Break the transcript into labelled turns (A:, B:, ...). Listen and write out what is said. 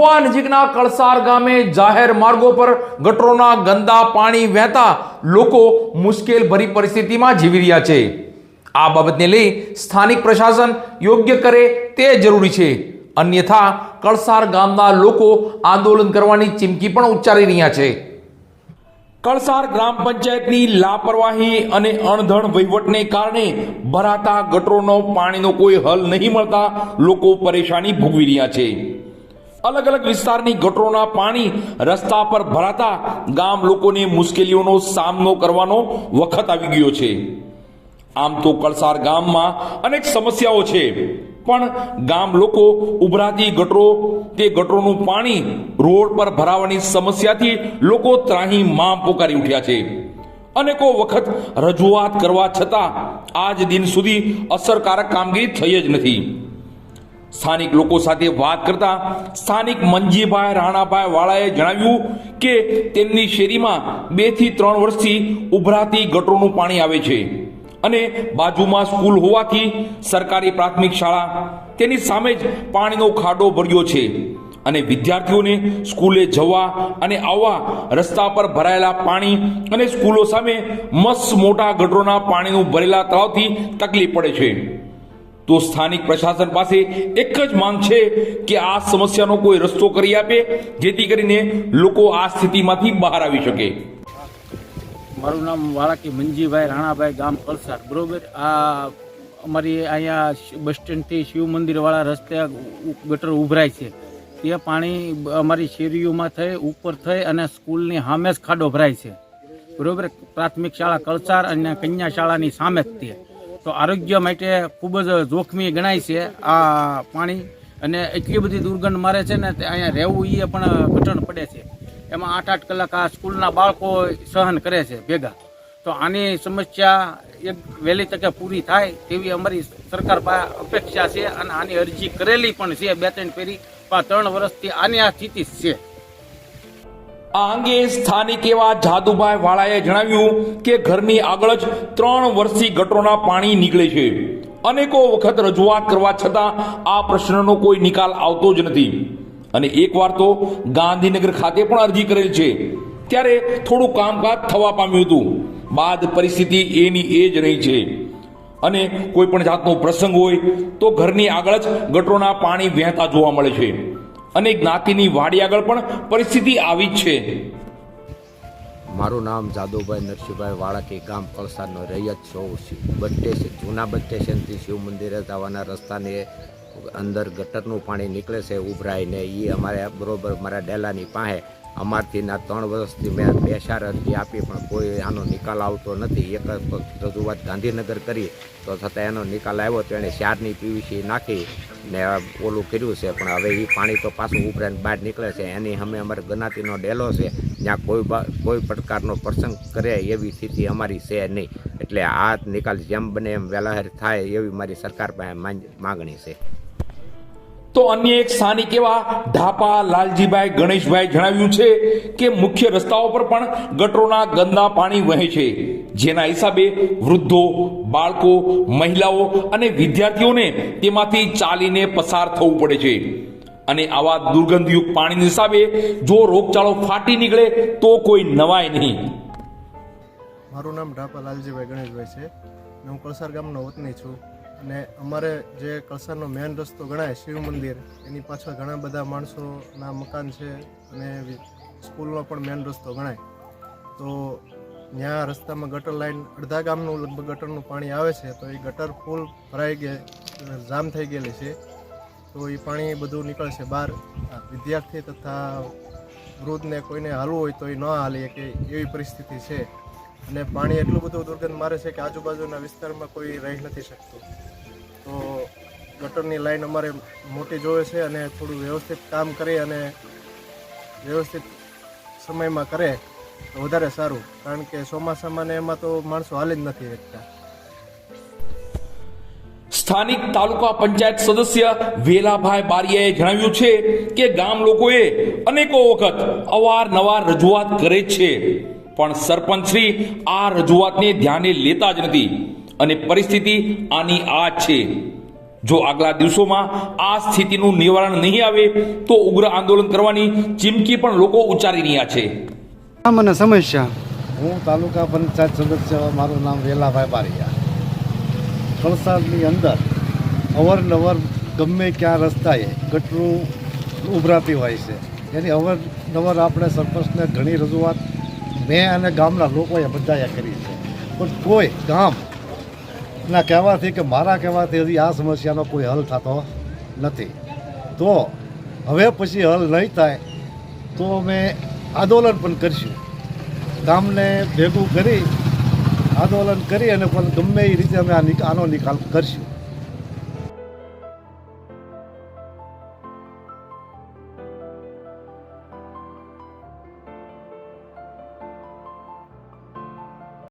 A: મહુવા નજીકના કળસાર ગામે જાહેર માર્ગો પર ગટરોના ગંદા પાણી વહેતા લોકો મુશ્કેલ ભરી પરિસ્થિતિમાં જીવી રહ્યા છે. આ બાબતને લઈ સ્થાનિક પ્રશાસન યોગ્ય કરે તે જરૂરી છે. અન્યથા કળસાર ગામના લોકો આંદોલન કરવાની ચીમકી પણ ઉચ્ચારી રહ્યા છે. કળસાર ગ્રામ પંચાયતની લાપરવાહી અને અણધણ વહીવટને કારણે ભરાતા ગટરોનો પાણીનો કોઈ હલ નહીં મળતા લોકો પરેશાની ભોગવી રહ્યા છે. અલગ અલગ વિસ્તારની ગટરોના પાણી રસ્તા પર ભરાતા ગામ લોકોને મુશ્કેલીઓનો સામનો કરવાનો વખત આવી ગયો છે. આમ તો કળસાર ગામમાં અનેક સમસ્યાઓ છે, પણ ગામ લોકો ઉભરાતી ગટરો, તે ગટરોનું પાણી રોડ પર ભરાવાની સમસ્યાથી લોકો ત્રાહી માં પોકારી ઉઠ્યા છે. અનેકો વખત રજૂઆત કરવા છતાં આજ દિન સુધી અસરકારક કામગીરી થઈ જ નથી. સ્થાનિક લોકો સાથે વાત કરતા સ્થાનિક મંજીભાઈ રાણાભાઈ વાળાએ જણાવ્યું કે તેમની શેરીમાં બેથી ત્રણ વર્ષથી ઉભરાતી ગટરોનું પાણી આવે છે અને બાજુમાં સ્કૂલ હોવાથી સરકારી પ્રાથમિક શાળા તેની સામે જ પાણીનો ખાડો ભર્યો છે અને વિદ્યાર્થીઓને સ્કૂલે જવા અને આવવા રસ્તા પર ભરાયેલા પાણી અને સ્કૂલો સામે મસ્ત મોટા ગટરોના પાણીનું ભરેલા તળાવથી તકલીફ પડે છે. તો સ્થાનિક પ્રશાસન પાસે એક જ માંગ છે કે આ સમસ્યાનો કોઈ રસ્તો કરી આપે, જેથી કરીને લોકો આ સ્થિતિમાંથી બહાર આવી શકે.
B: મારું નામ વાળાકી મંજીભાઈ રાણાભાઈ ગામ કલસાડ બરોબર? આ અમારી અહીંયા બસ સ્ટેન્ડથી શિવ મંદિરવાળા રસ્તે ગટર ઉભરાય છે. તે પાણી અમારી શેરીઓમાં થઈ, ઉપર થઈ અને સ્કૂલની સામે જ ખાડો ભરાય છે. બરોબર? પ્રાથમિક શાળા કલસાર અને કન્યા શાળાની સામે જ તે. તો આરોગ્ય માટે ખૂબ જ જોખમી ગણાય છે આ પાણી. અને એટલી બધી દુર્ગંધ મારે છે ને અહીંયા રહેવું એ પણ કઠણ પડે છે. એમાં આઠ આઠ કલાક આ સ્કૂલના બાળકો સહન કરે છે ભેગા. તો આની સમસ્યા એક વહેલી તકે પૂરી થાય તેવી અમારી સરકાર પાસે અપેક્ષા છે અને આની અરજી કરેલી પણ છે બે ત્રણ પેઢી ત્રણ વર્ષથી આની આ સ્થિતિ છે.
A: આ અંગે સ્થાનિક એવા જાદુભાઈ વાળાએ જણાવ્યું કે ઘરની આગળ જ ત્રણ વર્ષથી ગટરોના પાણી નીકળે છે. અનેકો વખત રજૂઆત કરવા છતાં આ પ્રશ્નનો કોઈ નિકાલ આવતો જ નથી. અને એકવાર તો ગાંધીનગર ખાતે પણ અરજી કરેલ છે. ત્યારે થોડું કામકાજ થવા પામ્યું હતું. બાદ પરિસ્થિતિ એની એ જ રહી છે. અને કોઈ પણ જાતનો પ્રસંગ હોય તો ઘરની આગળ જ ગટરોના પાણી વહેતા જોવા મળે છે. અને જ્ઞાતિની વાડી આગળ પણ પરિસ્થિતિ આવી જ છે.
C: મારું નામ જાદુભાઈ નરસિંહભાઈ વાળાકી, ગામ કળસાનો રૈયત છું બટ્ટે છે જૂના બટ્ટે સ્ટેશનથી શિવ મંદિરે જવાના રસ્તાને અંદર ગટરનું પાણી નીકળે છે, ઉભરાઈને એ અમારે બરાબર મારા ડેલાની પાસે અમારથી ના ત્રણ વર્ષથી મેં બે ચાર અરજી આપી, પણ કોઈ આનો નિકાલ આવતો નથી. એક રજૂઆત ગાંધીનગર કરી, તો છતાં એનો નિકાલ આવ્યો, તો એણે ચારની પીવીસી નાખી ને ઓલું કર્યું છે. પણ હવે એ પાણી તો પાછું ઉભરાઈને બહાર નીકળે છે. એની અમે અમારે ગનાતીનો ડેલો છે. જ્યાં કોઈ કોઈ પ્રકારનો પ્રસંગ કરે એવી સ્થિતિ અમારી છે નહીં. એટલે આ નિકાલ જેમ બને એમ વહેલાહર થાય એવી મારી સરકાર પાસે માગણી છે.
A: તો અન્ય એક સ્થાનિક એવા ઢાપા લાલજીભાઈ ગણેશભાઈ જણાવ્યું છે કે મુખ્ય રસ્તાઓ પર પણ ગટરોના ગંદા પાણી વહે છે. જેના હિસાબે વૃદ્ધો, બાળકો, મહિલાઓ અને વિદ્યાર્થીઓને તેમાંથી ચાલીને પસાર થવું પડે છે. અને આવા દુર્ગંધયુક્ત પાણીના હિસાબે જો રોગચાળો ફાટી નીકળે તો કોઈ નવાય નહીં.
D: મારું નામ ઢાપા લાલજીભાઈ ગણેશભાઈ છે. હું કળસાર ગામનો વતની છું. અને અમારે જે કળસારનો મેન રસ્તો ગણાય, શિવ મંદિર, એની પાછળ ઘણા બધા માણસોના મકાન છે અને સ્કૂલનો પણ મેન રસ્તો ગણાય. તો ત્યાં રસ્તામાં ગટર લાઈન, અડધા ગામનું લગભગ ગટરનું પાણી આવે છે, તો એ ગટર ફૂલ ભરાઈ ગઈ જામ થઈ ગયેલી છે. તો એ પાણી બધું નીકળશે બહાર. વિદ્યાર્થી તથા વૃદ્ધને કોઈને હાલવું હોય તો એ ન હાલી, કે એવી પરિસ્થિતિ છે. અને પાણી એટલું બધું દુર્ગંધ મારે છે કે આજુબાજુના વિસ્તારમાં કોઈ રહી નથી શકતું. તો ગટરની લાઈન અમારે મોટી જોવે છે અને થોડું વ્યવસ્થિત કામ કરી અને વ્યવસ્થિત સમયમાં કરે તો વધારે સારું. કારણ કે ચોમાસામાં ને એમાં તો માણસો હાલી જ નથી શકતા
A: સ્થાનિક તાલુકા પંચાયત સદસ્ય વેલાભાઈ બારિયાએ જણાવ્યું છે કે ગામ લોકોએ અનેકો વખત અવારનવાર રજૂઆત કરે છે. પણ સરપંચશ્રી આ રજૂઆતને ધ્યાને લેતા જ નથી. અને પરિસ્થિતિ આની આ છે. જો આગલા દિવસોમાં આ સ્થિતિનું નિવારણ નહીં આવે તો ઉગ્ર આંદોલન કરવાની ચીમકી પણ લોકો ઉચ્ચારી રહ્યા છે.
E: આ મને સમસ્યા.
F: હું તાલુકા પંચાયત સદસ્ય મારું નામ વેલાભાઈ બારિયા. કળસાદની અંદર અવારનવાર ગમે ક્યાં રસ્તાએ ગટરું ઉભરાતી હોય છે. એની અવારનવાર આપણે સરપંચને ઘણી રજૂઆત મેં અને ગામના લોકોએ બધાએ કરી છે. પણ કોઈ ગામના કહેવાથી કે મારા કહેવાથી હજી આ સમસ્યાનો કોઈ હલ થતો નથી. તો હવે પછી હલ નહીં થાય તો અમે આંદોલન પણ કરીશું. ગામને ભેગું કરી આંદોલન કરી અને પણ ગમે એ રીતે અમે આનો નિકાલ કરશું.